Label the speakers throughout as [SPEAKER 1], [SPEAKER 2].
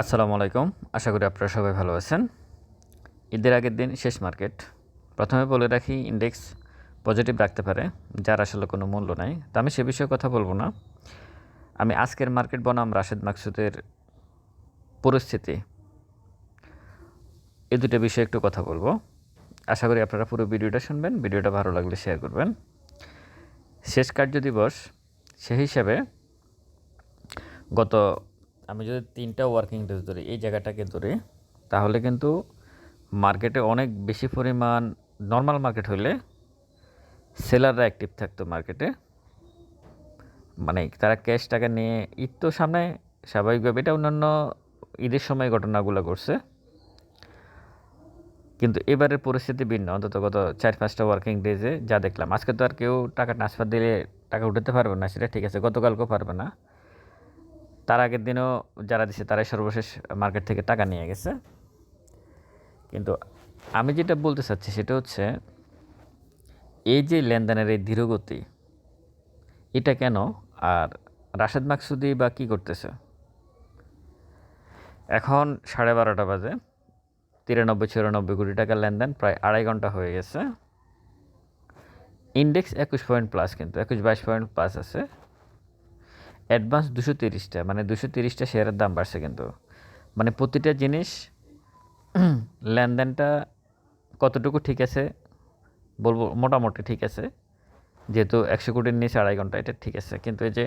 [SPEAKER 1] আসসালামু আলাইকুম। আশা করি আপনারা সবাই ভালো আছেন। ঈদের আগের দিন শেষ মার্কেট। প্রথমে বলে রাখি ইন্ডেক্স পজিটিভ রাখতে পারে, যার আসলে কোনো মূল্য নাই। তা আমি সে বিষয়ে কথা বলব না। আমি আজকের মার্কেট বনাম রাশেদ মাকসুদের পরিস্থিতি। এই দুটো বিষয়ে একটু কথা বলব। আশা করি আপনারা পুরো ভিডিওটা শুনবেন, ভিডিওটা ভালো লাগলে শেয়ার করবেন। শেষ কার্য দিবস সেই হিসাবে গত আমি যদি তিনটা ওয়ার্কিং ডেজ ধরি, এই জায়গাটাকে ধরি, তাহলে কিন্তু মার্কেটে অনেক বেশি পরিমাণ নর্মাল মার্কেট হলে সেলাররা অ্যাক্টিভ থাকতো মার্কেটে মানে তারা ক্যাশ টাকা নিয়ে, ঈদ তো সামনে, স্বাভাবিকভাবে এটা অন্যান্য ঈদের সময় ঘটনাগুলো ঘটছে। কিন্তু এবারের পরিস্থিতি ভিন্ন, অন্তত গত চার পাঁচটা ওয়ার্কিং ডেজে যা দেখলাম। আজকে তো আর কেউ টাকা ট্রান্সফার দিলে টাকা উঠাতে পারবে না, সেটা ঠিক আছে, গতকালকেও পারবে না। তার আগের দিনও যারা দিছে তারাই সর্বশেষ মার্কেট থেকে টাকা নিয়ে গেছে। কিন্তু আমি যেটা বলতে চাচ্ছি সেটা হচ্ছে, এই যে লেনদেনের এই ধীরগতি, এটা কেন? আর রাশেদ মাকসুদি বা কী করতেছে? এখন সাড়ে বারোটা বাজে, তিরানব্বই, চুরানব্বই কোটি টাকার লেনদেন, প্রায় আড়াই ঘণ্টা হয়ে গেছে। ইন্ডেক্স একুশ পয়েন্ট প্লাস কিন্তু, একুশ বাইশ পয়েন্ট প্লাস আছে। অ্যাডভান্স দুশো তিরিশটা মানে দুশো তিরিশটা শেয়ারের দাম বাড়ছে কিন্তু। মানে প্রতিটা জিনিস লেনদেনটা কতটুকু ঠিক আছে, বলব মোটামুটি ঠিক আছে। যেহেতু একশো কোটির নিচে আড়াই ঘণ্টা, এটা ঠিক আছে। কিন্তু এই যে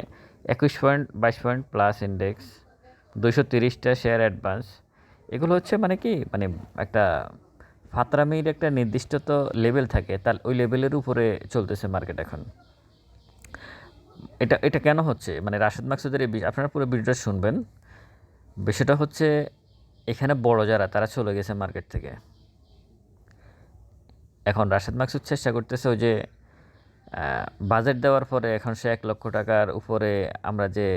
[SPEAKER 1] একুশ পয়েন্ট, বাইশ পয়েন্ট প্লাস ইন্ডেক্স, দুশো তিরিশটা শেয়ার অ্যাডভান্স, এগুলো হচ্ছে মানে কি মানে একটা ফাতরামির একটা নির্দিষ্ট তো লেভেল থাকে, তার ওই লেভেলের উপরে চলতেছে মার্কেট এখন। এটা এটা কেন হচ্ছে? মানে রাশেদ মাকসুদের এই আপনারা পুরো ভিডিওটা শুনবেন। বিষয়টা হচ্ছে, এখানে বড় যারা, তারা চলে গেছে মার্কেট থেকে। এখন রাশেদ মাকসুদ চেষ্টা করতেছে ওই যে বাজেট দেওয়ার পরে এখন সে এক লক্ষ টাকার উপরে আমরা যে,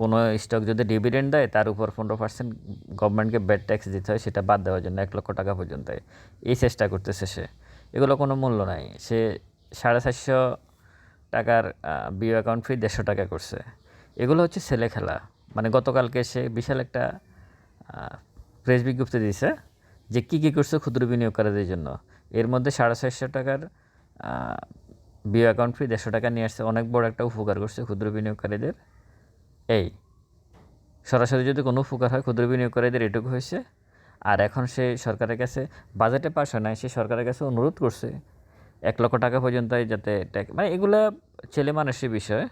[SPEAKER 1] কোনো স্টক যদি ডিভিডেন্ড দেয়, তার উপর পনেরো পার্সেন্ট গভর্নমেন্টকে ব্যাড ট্যাক্স দিতে হয়, সেটা বাদ দেওয়ার জন্য এক লক্ষ টাকা পর্যন্ত। এই চেষ্টা করতেছে সে। এগুলো কোনো মূল্য নাই। সে সাড়ে চারশো টাকার বিও অ্যাকাউন্ট ফি দেড়শো টাকা করছে। এগুলো হচ্ছে ছেলে খেলা। মানে গতকালকে সে বিশাল একটা প্রেস বিজ্ঞপ্তি দিয়েছে যে কী কী করছে ক্ষুদ্র বিনিয়োগকারীদের জন্য। এর মধ্যে সাড়ে ছয়শো টাকার বিও অ্যাকাউন্ট ফি দেড়শো টাকা নিয়ে আসছে। অনেক বড় একটা উপকার করছে ক্ষুদ্র বিনিয়োগকারীদের। এই, সরাসরি যদি কোনো উপকার হয় ক্ষুদ্র বিনিয়োগকারীদের এটুকু হয়েছে। আর এখন সে সরকারের কাছে, বাজেটে পাস হয় নাই, সে সরকারের কাছে অনুরোধ করছে এক লক্ষ টাকা পর্যন্ত যাতে মানে এগুলা ছেলে মানুষের বিষয়।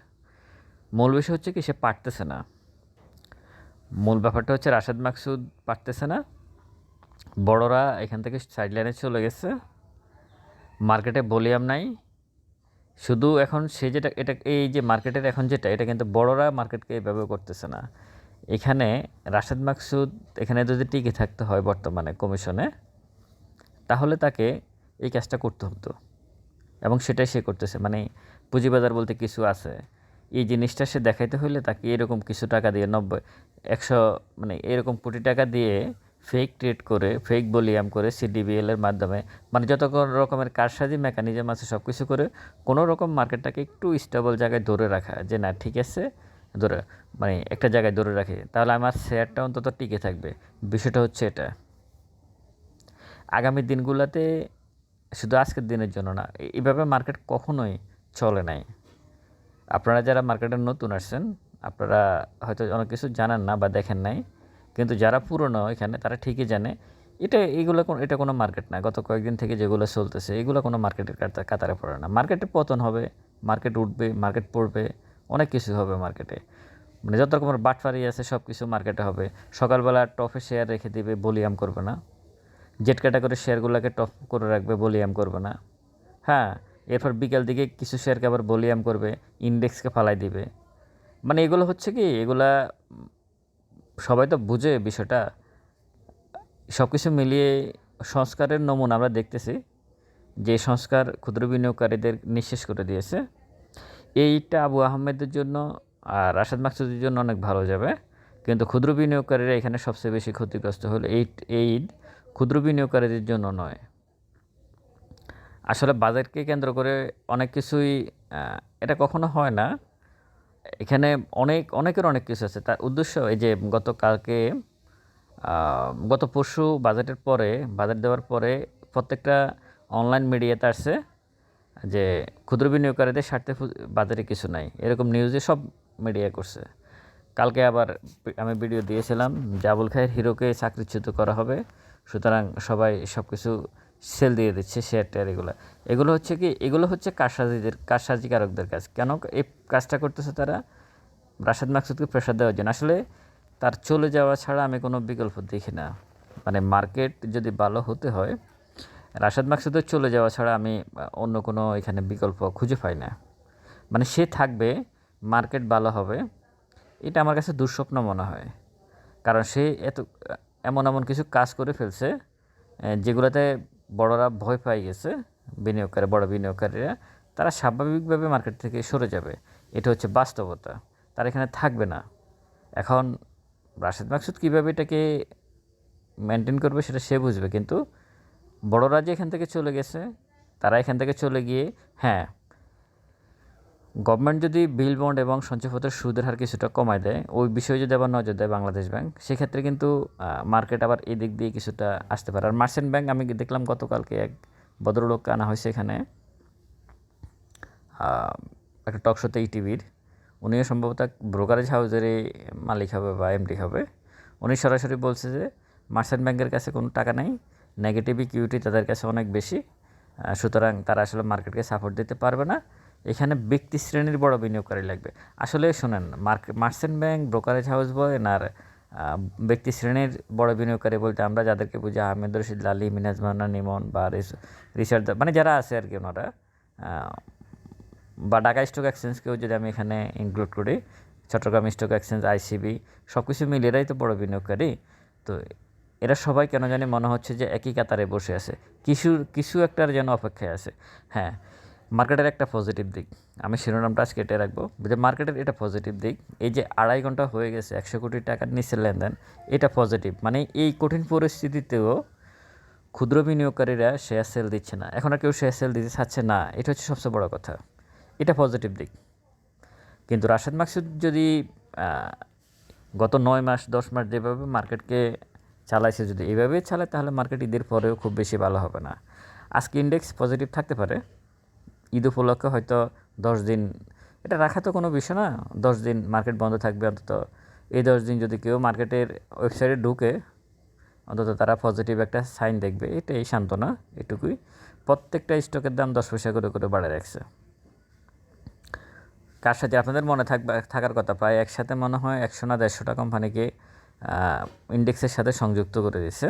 [SPEAKER 1] মূল বিষয় হচ্ছে কি, সে পারতেছে না। মূল ব্যাপারটা হচ্ছে রাশেদ মাকসুদ পারতেছে না। বড়রা এখান থেকে সাইডলাইনে চলে গেছে। মার্কেটে ভলিউম নাই। শুধু এখন সে যেটা, এটা এই যে মার্কেটের এখন যেটা, এটা কিন্তু বড়রা মার্কেটকে এইভাবে করতেছে না। এখানে রাশেদ মাকসুদ, এখানে যদি টিকে থাকতে হয় বর্তমানে কমিশনে তাহলে তাকে এই কাজটা করতে হতো। এবং সেটাই সে করতেছে। মানে পুঁজিবাজার বলতে কিছু আছে। এই জিনিসটা সে দেখাইতে হলে তাকে এরকম কিছু টাকা দিয়ে নব্বই, একশো মানে এরকম কোটি টাকা দিয়ে ফেক ট্রেড করে ফেক বলিয়াম করে সিডিবিএলের মাধ্যমে মানে যত রকমের কারসাজি মেকানিজম আছে সব কিছু করে কোনো রকম মার্কেটটাকে একটু স্টেবল জায়গায় ধরে রাখা, যে না, ঠিক আছে, ধরে মানে একটা জায়গায় ধরে রাখে। তাহলে আমার শেয়ারটা অন্তত টিকে থাকবে। বিষয়টা হচ্ছে এটা। আগামী দিনগুলোতে শুধু আজকের দিনের জন্য না এইভাবে মার্কেট কখনোই চলে নাই। আপনারা যারা মার্কেটে নতুন আসছেন, আপনারা হয়তো অনেক কিছু জানেন না বা দেখেন নাই, কিন্তু যারা পুরনো এখানে, তারা ঠিকই জানে, এটা, এগুলো কোনো, এটা কোনো মার্কেট না। গত কয়েকদিন থেকে যেগুলো চলতেছে, এগুলো কোনো মার্কেটের কাতা- কাতারে পড়ে না। মার্কেটে পতন হবে মার্কেট উঠবে মার্কেট পড়বে, অনেক কিছু হবে মার্কেটে মানে যত রকমের বাটফারি আছে সব কিছু মার্কেটে হবে। সকালবেলা টপে শেয়ার রেখে দিবে বলিয়াম করবে না। জেট ক্যাটাগরির শেয়ারগুলোকে টপ করে রাখবে বলিয়াম করবে না। হ্যাঁ এরপর বিকেল দিকে কিছু শেয়ারকে আবার বলিয়াম করবে, ইন্ডেক্সকে ফালাই দিবে। মানে এগুলো হচ্ছে কি, এগুলা সবাই তো বুঝে বিষয়টা। সব কিছু মিলিয়ে সংস্কারের নমুনা আমরা দেখতেছি, যে সংস্কার ক্ষুদ্র বিনিয়োগকারীদের নিঃশেষ করে দিয়েছে। এইটা আবু আহমেদের জন্য আর রাশেদ মাকসুদের জন্য অনেক ভালো যাবে। কিন্তু ক্ষুদ্র বিনিয়োগকারীরা এখানে সবচেয়ে বেশি ক্ষতিগ্রস্ত হলো এই এই ক্ষুদ্র বিনিয়োগকারীদের জন্য নয়। আসলে বাজেটকে কেন্দ্র করে অনেক কিছুই এটা কখনো হয় না। এখানে অনেক, অনেকের অনেক কিছু আছে। তার উদ্দেশ্য এই যে গতকালকে গত পরশু বাজেটের পরে, বাজেট দেওয়ার পরে প্রত্যেকটা অনলাইন মিডিয়াতে আসছে যে ক্ষুদ্র বিনিয়োগকারীদের স্বার্থে বাজারে কিছু নাই। এরকম নিউজে সব মিডিয়া করছে। কালকে আবার আমি ভিডিও দিয়েছিলাম যে আবুল খায়ের হিরোকে চাকরিচ্যুত করা হবে। সুতরাং সবাই সব কিছু সেল দিয়ে দিচ্ছে শেয়ার টেয়ার এগুলো। এগুলো হচ্ছে কি, এগুলো হচ্ছে কারসাজিদের, কারসাজিকারকদের কাজ। কেন এই কাজটা করতেছে তারা? রাশেদ মাকসুদকে প্রেশার দেওয়ার জন্য। আসলে তার চলে যাওয়া ছাড়া আমি কোনো বিকল্প দেখি না। মানে মার্কেট যদি ভালো হতে হয়, রাশেদ মাকসুদের চলে যাওয়া ছাড়া আমি অন্য কোনো এখানে বিকল্প খুঁজে পাই না। মানে সে থাকবে মার্কেট ভালো হবে, এটা আমার কাছে দুঃস্বপ্ন মনে হয়। কারণ সে এত এমন এমন কিছু কাজ করে ফেলছে যেগুলোতে বড়রা ভয় পাই গেছে, বিনিয়োগকারী, বড় বিনিয়োগকারীরা। তারা স্বাভাবিকভাবে মার্কেট থেকে সরে যাবে। এটা হচ্ছে বাস্তবতা। তারা এখানে থাকবে না। এখন রাশেদ মাকসুদ কীভাবে এটাকে মেনটেন করবে সেটা সে বুঝবে, কিন্তু বড়রা যে এখান থেকে চলে গেছে, তারা এখান থেকে চলে গিয়ে হ্যাঁ গভর্নমেন্ট যদি বিল, বন্ড এবং সঞ্চয়পত্রের সুদের হার কিছুটা কমায় দেয়, ওই বিষয়ে যদি আবার নজর দেয় বাংলাদেশ ব্যাংক, সেক্ষেত্রে কিন্তু মার্কেট আবার এই দিক দিয়ে কিছুটা আসতে পারে। আর মার্চেন্ট ব্যাংক আমি দেখলাম গতকালকে এক ভদ্রলোককে আনা হয়েছে এখানে একটা টক শোতে ইটিভির উনিও সম্ভবত ব্রোকারেজ হাউসেরই মালিক হবে বা এমডি হবে। উনি সরাসরি বলছে যে মার্চেন্ট ব্যাংকের কাছে কোনো টাকা নেই নেগেটিভ ইকুইটি তাদের কাছে অনেক বেশি সুতরাং তারা আসলে মার্কেটকে সাপোর্ট দিতে পারবে না। এখানে ব্যক্তি শ্রেণির বড় বিনিয়োগকারী লাগবে। আসলে শোনেন মার্চেন্ট ব্যাংক, ব্রোকারেজ হাউস বলেন আর ব্যক্তি শ্রেণির বড় বিনিয়োগকারী বলতে আমরা যাদেরকে বুঝি, আহমেদ রশিদ, লালি, মিনাজ মান্না, নিমন বা রিস- রিচার্ড মানে যারা আছে আর কি ওনারা বা ঢাকা স্টক এক্সচেঞ্জকেও যদি আমি এখানে ইনক্লুড করি, চট্টগ্রাম স্টক এক্সচেঞ্জ, আইসিবি সব কিছু মিলিয়েরাই তো বড় বিনিয়োগকারী। তো এরা সবাই কেন জানি মনে হচ্ছে যে একই কাতারে বসে আছে। কিছু কিছু একটার যেন অপেক্ষায় আছে। হ্যাঁ মার্কেটের একটা পজিটিভ দিক। আমি শিরোনামটা আজকে কেটে রাখব যে মার্কেটের এটা পজিটিভ দিক। এই যে আড়াই ঘণ্টা হয়ে গেছে, একশো কোটি টাকার নিচে লেনদেন, এটা পজিটিভ মানে এই কঠিন পরিস্থিতিতেও ক্ষুদ্র বিনিয়োগকারীরা শেয়ার সেল দিচ্ছে না। এখন আর কেউ শেয়ার সেল দিতে চাচ্ছে না। এটা হচ্ছে সবচেয়ে বড় কথা। এটা পজিটিভ দিক। কিন্তু রাশেদ মাকসুদ যদি গত নয় মাস, দশ মাস যেভাবে মার্কেটকে চালাইছে, যদি এইভাবে চালায়, তাহলে মার্কেট ঈদের পরেও খুব বেশি ভালো হবে না। আজকে ইন্ডেক্স পজিটিভ থাকতে পারে। ঈদ উপলক্ষে হয়তো দশ দিন, এটা রাখা তো কোনো বিষয় না, দশ দিন মার্কেট বন্ধ থাকবে, অন্তত এই দশ দিন যদি কেউ মার্কেটের ওয়েবসাইটে ঢুকে, অন্তত তারা পজিটিভ একটা সাইন দেখবে, এটাই সান্ত্বনা, এটুকুই। প্রত্যেকটা স্টকের দাম দশ পয়সা করে করে বাড়ায় রাখছে। কার সাথে আপনাদের মনে থাকবে, থাকার কথা, প্রায় একসাথে মনে হয় একশো না দেড়শোটা কোম্পানিকে ইন্ডেক্সের সাথে সংযুক্ত করে দিয়েছে।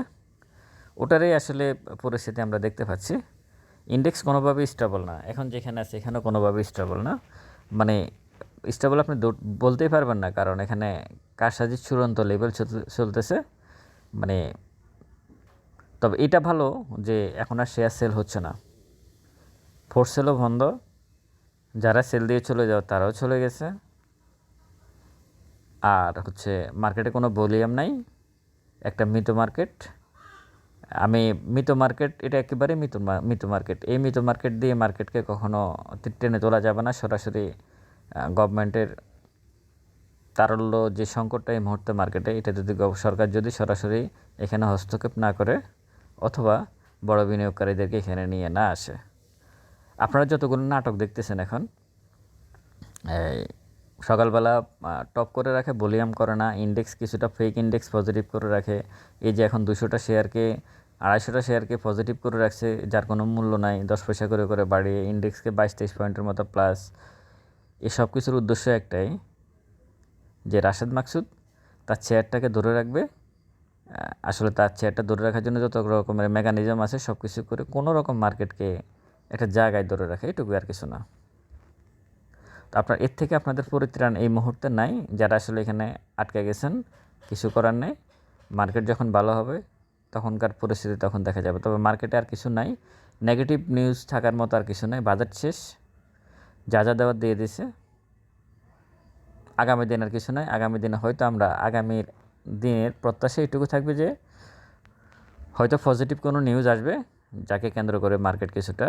[SPEAKER 1] ওটারই আসলে পরিস্থিতি আমরা দেখতে পাচ্ছি। ইন্ডেক্স কোনোভাবেই স্টেবল না। এখন যেখানে আছে, এখানেও কোনোভাবেই স্টেবল না। মানে স্টেবল আপনি বলতেই পারবেন না, কারণ এখানে কারসাজির চূড়ান্ত লেভেল চলতেছে। মানে তবে এটা ভালো যে এখন আর শেয়ার সেল হচ্ছে না। ফোর সেলও বন্ধ। যারা সেল দিয়ে চলে যাও, তারাও চলে গেছে। আর হচ্ছে মার্কেটে কোনো ভলিউম নাই। একটা মৃত মার্কেট আমি মৃত মার্কেট, এটা একেবারে মৃত মৃত মার্কেট। এই মৃত মার্কেট দিয়ে মার্কেটকে কখনো টেনে তোলা যাবে না। সরাসরি গভর্নমেন্টের তারল্য যে সংকটটা এই মুহূর্তে মার্কেটে, এটা যদি সরকার যদি সরাসরি এখানে হস্তক্ষেপ না করে, অথবা বড় বিনিয়োগকারীদেরকে এখানে নিয়ে না আসে। আপনারা যতগুলো নাটক দেখতেছেন এখন, এই সকালবেলা টপ করে রাখে, ভলিউম করে না, ইন্ডেক্স, কিছুটা ফেক ইন্ডেক্স পজিটিভ করে রাখে। এই যে এখন দুশোটা শেয়ারকে আড়াইশোটা শেয়ারকে পজিটিভ করে রাখছে, যার কোনো মূল্য নাই। দশ পয়সা করে করে বাড়িয়ে ইন্ডেক্সকে বাইশ তেইশ পয়েন্টের মতো প্লাস এই সব কিছুর উদ্দেশ্য একটাই, যে রাশেদ মাকসুদ তার চেয়ারটাকে ধরে রাখবে। আসলে তার চেয়ারটা ধরে রাখার জন্য যত রকমের মেকানিজম আছে, সব কিছু করে কোনো রকম মার্কেটকে একটা জায়গায় ধরে রাখে, এটুকু আর কিছু না। তো আপনার, এর থেকে আপনাদের পরিত্রাণ এই মুহূর্তে নাই। যারা আসলে এখানে আটকে গেছেন, কিছু করার নেই। মার্কেট যখন ভালো হবে তখনকার পরিস্থিতি তখন দেখা যাবে। তবে মার্কেটে আর কিছু নাই। নেগেটিভ নিউজ থাকার মতো আর কিছু নাই। বাজেট শেষ। যা যা দেওয়ার দিয়ে দিছে। আগামী দিনের কিছু নাই। আগামী দিনে হয়তো আমরা আগামীর দিনের প্রত্যাশা এটুকু থাকবে যে হয়তো পজিটিভ কোনো নিউজ আসবে যাকে কেন্দ্র করে মার্কেট কিছুটা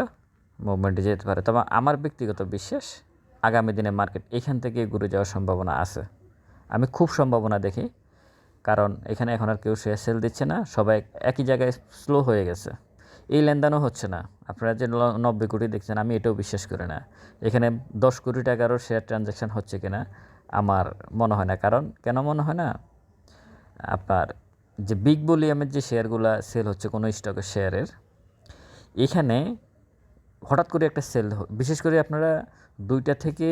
[SPEAKER 1] মুভমেন্টে যেতে পারে। তবে আমার ব্যক্তিগত বিশ্বাস আগামী দিনে মার্কেট এখান থেকে ঘুরে যাওয়ার সম্ভাবনা আছে। আমি খুব সম্ভাবনা দেখি। কারণ এখানে এখন আর কেউ শেয়ার সেল দিচ্ছে না, সবাই একই জায়গায় স্লো হয়ে গেছে। এই লেনদেনও হচ্ছে না। আপনারা যে নব্বই কোটি দেখছেন, আমি এটাও বিশ্বাস করি না। এখানে দশ কোটি টাকারও শেয়ার ট্রানজ্যাকশান হচ্ছে কিনা, আমার মনে হয় না। কারণ কেন মনে হয় না? আপনার যে বিগ ভলিউমের যে শেয়ারগুলো সেল হচ্ছে কোনো স্টকের শেয়ারের এখানে হঠাৎ করে একটা সেল বিশেষ করে আপনারা দুইটা থেকে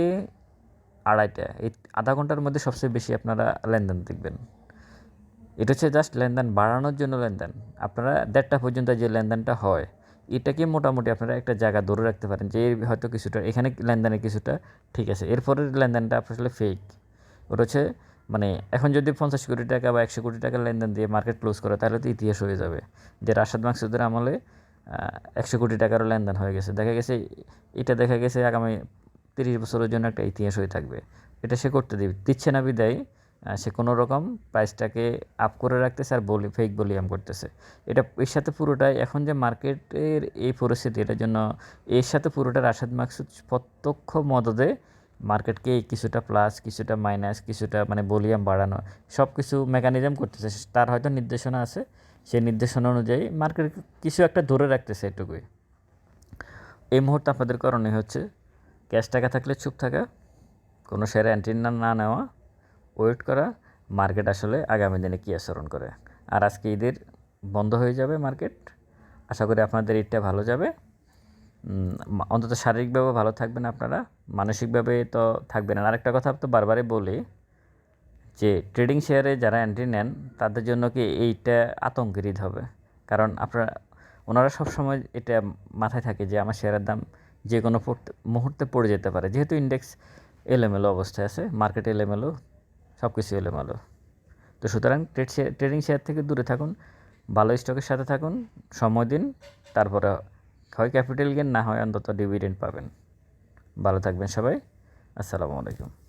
[SPEAKER 1] আড়াইটা, এই আধা ঘণ্টার মধ্যে সবচেয়ে বেশি আপনারা লেনদেন দেখবেন। এটা হচ্ছে জাস্ট লেনদেন, বাড়ানোর জন্য লেনদেন। আপনারা দেড়টা পর্যন্ত যে লেনদেনটা হয়, এটাকে মোটামুটি আপনারা একটা জায়গা ধরে রাখতে পারেন যে হয়তো কিছুটা, এখানে লেনদেনের কিছুটা ঠিক আছে। এরপরের লেনদেনটা আসলে ফেক ওটা হচ্ছে মানে এখন যদি পঞ্চাশ কোটি টাকা বা একশো কোটি টাকার লেনদেন দিয়ে মার্কেট ক্লোজ করে, তাহলে তো ইতিহাস হয়ে যাবে যে রাশাদ মাকসুদের আমলে একশো কোটি টাকারও লেনদেন হয়ে গেছে। দেখা গেছে, এটা দেখা গেছে আগামী তিরিশ বছরের জন্য একটা ইতিহাস হয়ে থাকবে। এটা সে করতে দিবে, দিচ্ছে না বিদায়। সে কোনো রকম প্রাইসটাকে আপ করে রাখতেছে আর বলি ফেক ভলিউম করতেছে। এটা, এর সাথে পুরোটাই এখন যে মার্কেটের এই পরিস্থিতি এটার জন্য এর সাথে পুরোটা রাশাদ মাকসুদ প্রত্যক্ষ মদদে মার্কেটকে কিছুটা প্লাস কিছুটা মাইনাস কিছুটা মানে ভলিউম বাড়ানো সব কিছু মেকানিজম করতেছে। তার হয়তো নির্দেশনা আছে, সেই নির্দেশনা অনুযায়ী মার্কেট কিছু একটা ধরে রাখতেছে এটুকুই। এই মুহূর্তে আপনাদের করণীয় হচ্ছে ক্যাশ টাকা থাকলে চুপ থাকা, কোনো শেয়ারে অ্যান্ট্রি না না নেওয়া ওয়েট করা, মার্কেট আসলে আগামী দিনে কী আচরণ করে। আর আজকে ঈদের বন্ধ হয়ে যাবে মার্কেট। আশা করি আপনাদের ঈদটা ভালো যাবে। অন্তত শারীরিকভাবে ভালো থাকবেন আপনারা। মানসিকভাবে তো থাকবেন। আর একটা কথা তো বারবারই বলি যে, ট্রেডিং শেয়ারে যারা এন্ট্রি নেন, তাদের জন্য কি এইটা আতঙ্কের ঈদ হবে? কারণ আপনারা, ওনারা সবসময় এটা মাথায় থাকে যে, আমার শেয়ারের দাম যে কোনো মুহূর্তে পড়ে যেতে পারে। যেহেতু ইন্ডেক্স এলোমেলো অবস্থায় আছে মার্কেট এলোমেলো সব কিছু হলে ভালো তো সুতরাং ট্রেড শেয়ার ট্রেডিং শেয়ার থেকে দূরে থাকুন, ভালো স্টকের সাথে থাকুন, সময় দিন, তারপরে হয় ক্যাপিটাল গেন না হয় অন্তত ডিভিডেন্ড পাবেন। ভালো থাকবেন সবাই, আসসালামু আলাইকুম।